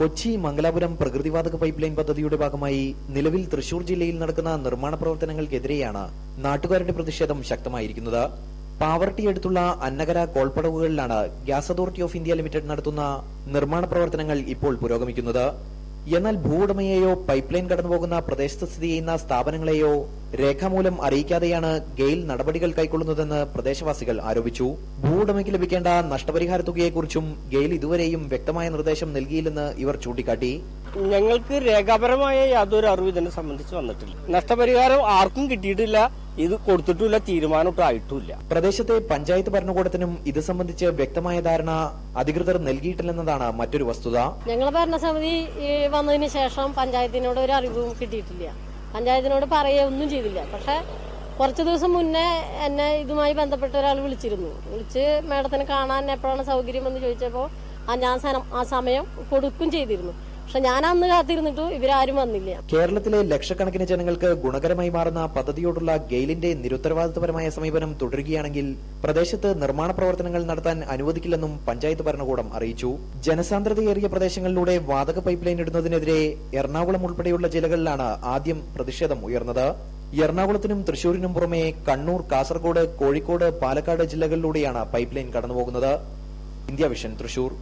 കൊച്ചി മംഗലാപുരം പ്രകൃതിവാതക pipe line പദ്ധതിയുടെ ഭാഗമായി നിലവിൽ തൃശൂർ ജില്ലയിൽ നടക്കുന്ന നിർമ്മാണ പ്രവർത്തനങ്ങൾക്കെതിരെയാണ് നാട്ടുകാരുടെ പ്രതിഷേധം ശക്തമായിരിക്കുന്നത്. പാവർട്ടി അടുത്തുള്ള Annakara കോൾപ്പടവുകളിലാണ് gas authority of India limited നടത്തുന്ന നിർമ്മാണ പ്രവർത്തനങ്ങൾ ഇപ്പോൾ പുരോഗമിക്കുന്നത്. എന്നാൽ ഭൂവുടമയെയോ പൈപ്പ് ലൈൻ കടന്നുപോകുന്ന പ്രദേശത്ത് സ്ഥിതി ചെയ്യുന്ന സ്ഥാപനങ്ങളെയോ രേഖാമൂലം അറിയിക്കാതെയാണ് ഗെയിൽ നടപടികൾ കൈക്കൊള്ളുന്നതെന്ന് പ്രദേശവാസികൾ ആരോപിച്ചു. ഭൂവുടമയ്ക്ക് ലഭിക്കേണ്ട നഷ്ടപരിഹാര തുകയെക്കുറിച്ചും ഗെയിൽ ഇതുവരെയും വ്യക്തമായ നിർദ്ദേശം നൽകിയില്ലെന്ന് ഇവർ ചൂണ്ടിക്കാട്ടി. ഞങ്ങൾക്ക് രേഖാപരമായ യാതൊരു അറിവ് ഇതിനെ സംബന്ധിച്ച് വന്നിട്ടില്ല. നഷ്ടപരിഹാരം ആർക്കും കിട്ടിയിട്ടില്ല. ഇത് കൊടുത്തിട്ടില്ല തീരുമാനമൊട്ടും ആയിട്ടുമില്ല പ്രദേശത്തെ പഞ്ചായത്ത് ഭരണകൂടത്തിനും ഇത് സംബന്ധിച്ച് വ്യക്തമായ ധാരണ അധികൃതർ നൽകിയിട്ടില്ലെന്നതാണ് മറ്റൊരു വസ്തുത. ഞങ്ങളെ ഭരണസമിതി വന്നതിന് ശേഷം പഞ്ചായത്തിനോട് ഒരു അറിവും കിട്ടിയിട്ടില്ല. പഞ്ചായത്തിനോട് പറയുകയൊന്നും ചെയ്തില്ല. പക്ഷെ കുറച്ച് ദിവസം മുന്നേ എന്നെ ഇതുമായി ബന്ധപ്പെട്ട ഒരാൾ വിളിച്ചിരുന്നു. വിളിച്ച് മാഡത്തിന് കാണാൻ എപ്പോഴാണ് സൗകര്യം എന്ന് ചോദിച്ചപ്പോൾ ആ ഞാൻ ആ സമയം കൊടുക്കും ചെയ്തിരുന്നു. പക്ഷെ ഞാൻ അന്ന് കാത്തിരുന്നിട്ടും ഇവരാരും വന്നില്ല. കേരളത്തിലെ ലക്ഷക്കണക്കിന് ജനങ്ങൾക്ക് ഗുണകരമായി മാറുന്ന പദ്ധതിയോടുള്ള ഗെയിലിന്റെ നിരുത്തരവാദിത്തപരമായ സമീപനം തുടരുകയാണെങ്കിൽ പ്രദേശത്ത് നിർമ്മാണ പ്രവർത്തനങ്ങൾ നടത്താൻ അനുവദിക്കില്ലെന്നും പഞ്ചായത്ത് ഭരണകൂടം അറിയിച്ചു. ജനസാന്ദ്രതയേറിയ പ്രദേശങ്ങളിലൂടെ വാതക പൈപ്പ് ലൈൻ ഇടുന്നതിനെതിരെ എറണാകുളം ഉൾപ്പെടെയുള്ള ജില്ലകളിലാണ് ആദ്യം പ്രതിഷേധം ഉയർന്നത്. എറണാകുളത്തിനും തൃശൂരിനും പുറമെ കണ്ണൂർ കാസർഗോഡ് കോഴിക്കോട് പാലക്കാട് ജില്ലകളിലൂടെയാണ് പൈപ്പ് ലൈൻ കടന്നുപോകുന്നത്. India Vision Thrissur